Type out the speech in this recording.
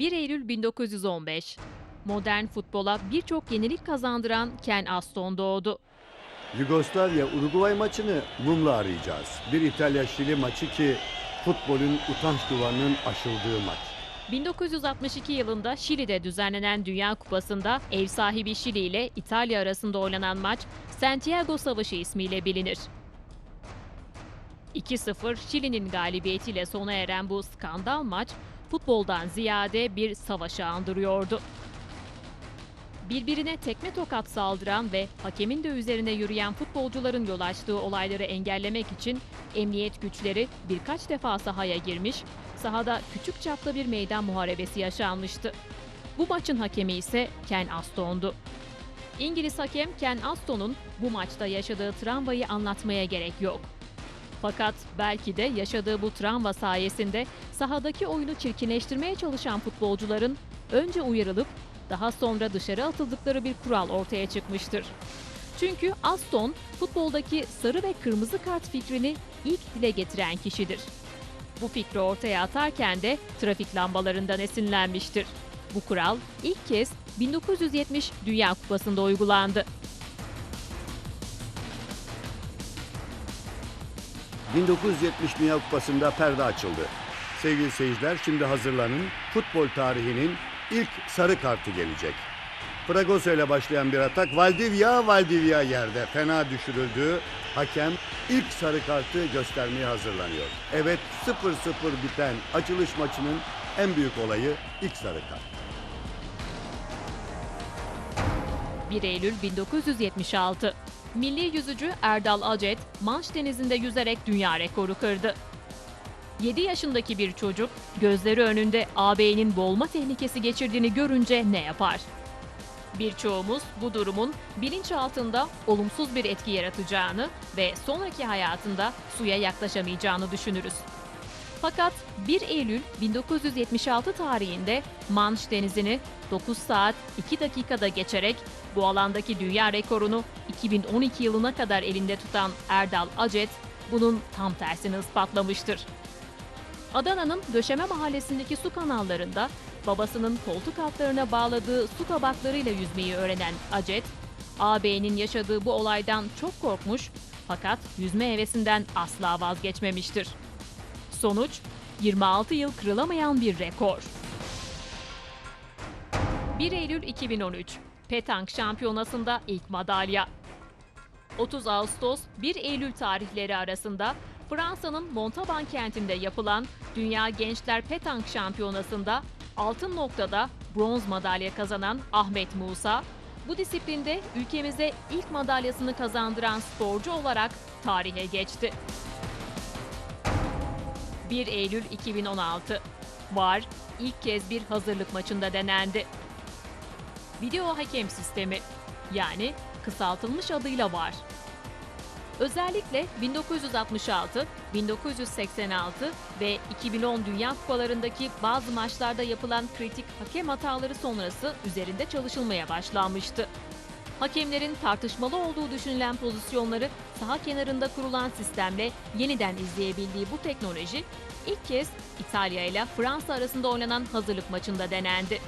1 Eylül 1915. Modern futbola birçok yenilik kazandıran Ken Aston doğdu. Yugoslavya-Uruguay maçını mumla arayacağız. Bir İtalya-Şili maçı ki futbolun utanç duvarının aşıldığı maç. 1962 yılında Şili'de düzenlenen Dünya Kupası'nda ev sahibi Şili ile İtalya arasında oynanan maç Santiago Savaşı ismiyle bilinir. 2-0 Şili'nin galibiyetiyle sona eren bu skandal maç futboldan ziyade bir savaşı andırıyordu. Birbirine tekme tokat saldıran ve hakemin de üzerine yürüyen futbolcuların yol açtığı olayları engellemek için emniyet güçleri birkaç defa sahaya girmiş, sahada küçük çapta bir meydan muharebesi yaşanmıştı. Bu maçın hakemi ise Ken Aston'du. İngiliz hakem Ken Aston'un bu maçta yaşadığı travmayı anlatmaya gerek yok. Fakat belki de yaşadığı bu travma sayesinde sahadaki oyunu çirkinleştirmeye çalışan futbolcuların önce uyarılıp daha sonra dışarı atıldıkları bir kural ortaya çıkmıştır. Çünkü Aston futboldaki sarı ve kırmızı kart fikrini ilk dile getiren kişidir. Bu fikri ortaya atarken de trafik lambalarından esinlenmiştir. Bu kural ilk kez 1970 Dünya Kupası'nda uygulandı. 1970 Dünya Kupası'nda perde açıldı. Sevgili seyirciler şimdi hazırlanın. Futbol tarihinin ilk sarı kartı gelecek. Fragoso ile başlayan bir atak. Valdivia, Valdivia yerde. Fena düşürüldü. Hakem ilk sarı kartı göstermeye hazırlanıyor. Evet 0-0 biten açılış maçının en büyük olayı ilk sarı kart. 1 Eylül 1976. Milli yüzücü Erdal Acet, Manş Denizi'nde yüzerek dünya rekoru kırdı. 7 yaşındaki bir çocuk gözleri önünde ağabeyinin boğulma tehlikesi geçirdiğini görünce ne yapar? Birçoğumuz bu durumun bilinçaltında olumsuz bir etki yaratacağını ve sonraki hayatında suya yaklaşamayacağını düşünürüz. Fakat 1 Eylül 1976 tarihinde Manş Denizi'ni 9 saat 2 dakikada geçerek bu alandaki dünya rekorunu 2012 yılına kadar elinde tutan Erdal Acet bunun tam tersini ispatlamıştır. Adana'nın Döşeme Mahallesi'ndeki su kanallarında babasının koltuk altlarına bağladığı su tabaklarıyla yüzmeyi öğrenen Acet, ağabeyinin yaşadığı bu olaydan çok korkmuş fakat yüzme hevesinden asla vazgeçmemiştir. Sonuç 26 yıl kırılamayan bir rekor. 1 Eylül 2013 Petank Şampiyonası'nda ilk madalya. 30 Ağustos 1 Eylül tarihleri arasında Fransa'nın Montauban kentinde yapılan Dünya Gençler Petank Şampiyonası'nda altın noktada bronz madalya kazanan Ahmet Musa, bu disiplinde ülkemize ilk madalyasını kazandıran sporcu olarak tarihe geçti. 1 Eylül 2016 VAR ilk kez bir hazırlık maçında denendi. Video hakem sistemi yani kısaltılmış adıyla VAR. Özellikle 1966, 1986 ve 2010 Dünya Kupalarındaki bazı maçlarda yapılan kritik hakem hataları sonrası üzerinde çalışılmaya başlanmıştı. Hakemlerin tartışmalı olduğu düşünülen pozisyonları saha kenarında kurulan sistemle yeniden izleyebildiği bu teknoloji ilk kez İtalya ile Fransa arasında oynanan hazırlık maçında denendi.